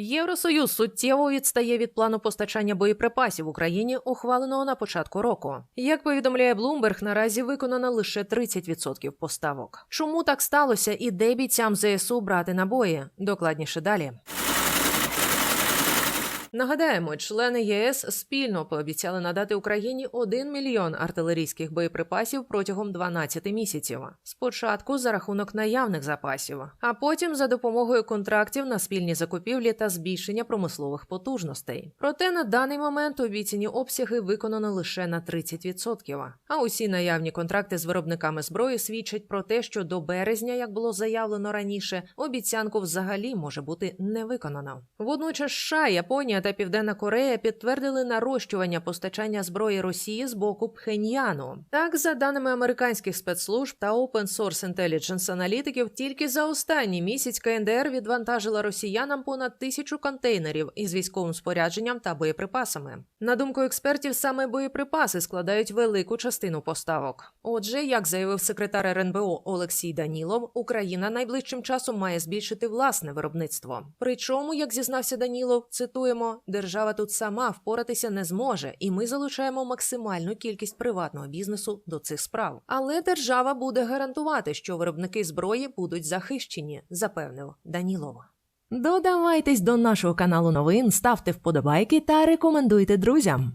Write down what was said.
Євросоюз суттєво відстає від плану постачання боєприпасів Україні, ухваленого на початку року. Як повідомляє Блумберг, наразі виконано лише 30% поставок. Чому так сталося і де бійцям ЗСУ брати набої? Докладніше далі. Нагадаємо, члени ЄС спільно пообіцяли надати Україні 1 мільйон артилерійських боєприпасів протягом 12 місяців. Спочатку за рахунок наявних запасів, а потім за допомогою контрактів на спільні закупівлі та збільшення промислових потужностей. Проте на даний момент обіцяні обсяги виконано лише на 30%. А усі наявні контракти з виробниками зброї свідчать про те, що до березня, як було заявлено раніше, обіцянку взагалі може бути не виконано. Водночас США, Японія та Південна Корея підтвердили нарощування постачання зброї Росії з боку Пхеньяну. Так, за даними американських спецслужб та Open Source Intelligence аналітиків, тільки за останній місяць КНДР відвантажила росіянам понад тисячу контейнерів із військовим спорядженням та боєприпасами. На думку експертів, саме боєприпаси складають велику частину поставок. Отже, як заявив секретар РНБО Олексій Данілов, Україна найближчим часом має збільшити власне виробництво. Причому, як зізнався Данілов, цитуємо: держава тут сама впоратися не зможе, і ми залучаємо максимальну кількість приватного бізнесу до цих справ. Але держава буде гарантувати, що виробники зброї будуть захищені, запевнив Данілова. Додавайтесь до нашого каналу новин, ставте вподобайки та рекомендуйте друзям.